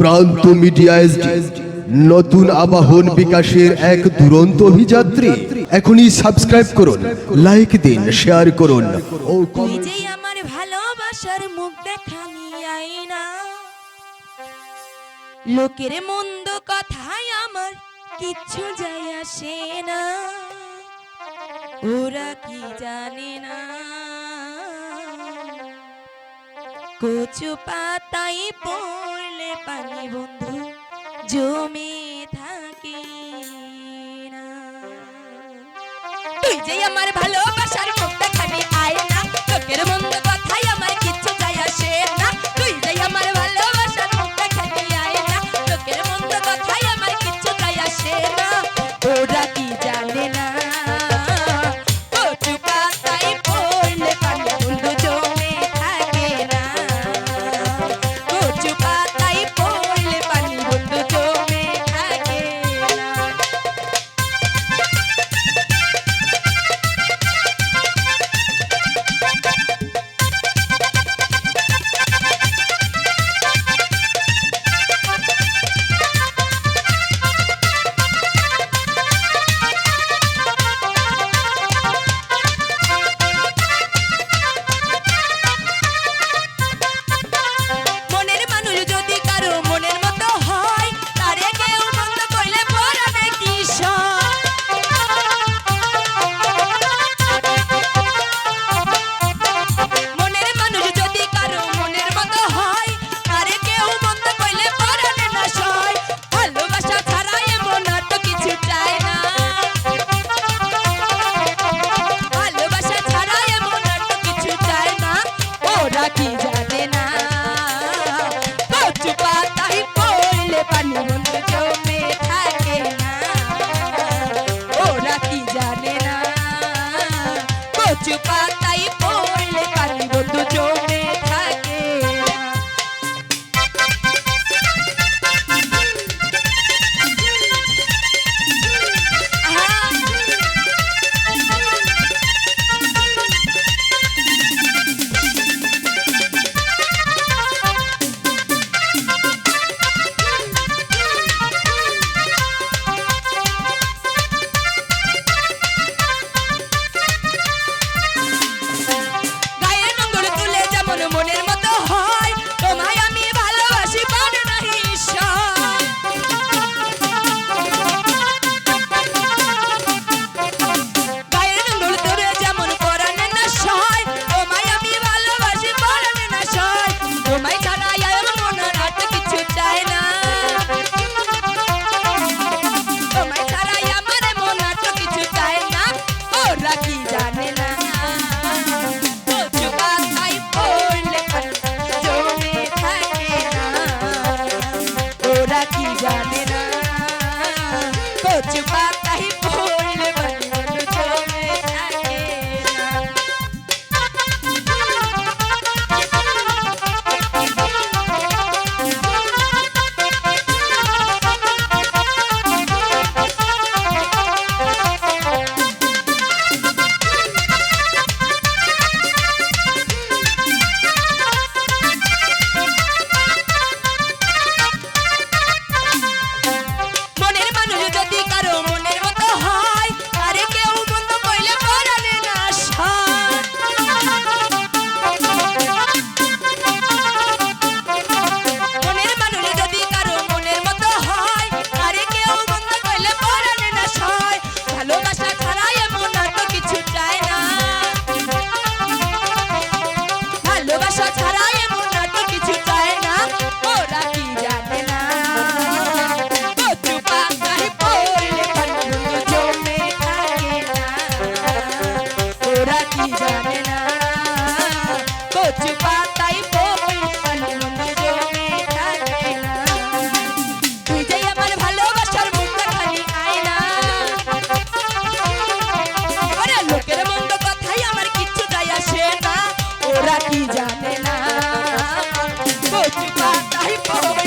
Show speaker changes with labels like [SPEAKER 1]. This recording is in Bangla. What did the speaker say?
[SPEAKER 1] প্রান্ত মিডিয়া নতুন আবাহন বিকাশের এক দুরন্ত অভিযাত্রী। এখনই সাবস্ক্রাইব করুন লাইক দিন শেয়ার করুন। ও
[SPEAKER 2] আমার ভালোবাসার মুখ দেখানি লোকের মন্দ কথায় আমার কিচ্ছু যাই আসে না। ওরা কি জানে না? কচু পাতাই পড়লে পানি বন্ধু, জমে থাকে না। তুই যে আমার ভালো 就。Come on.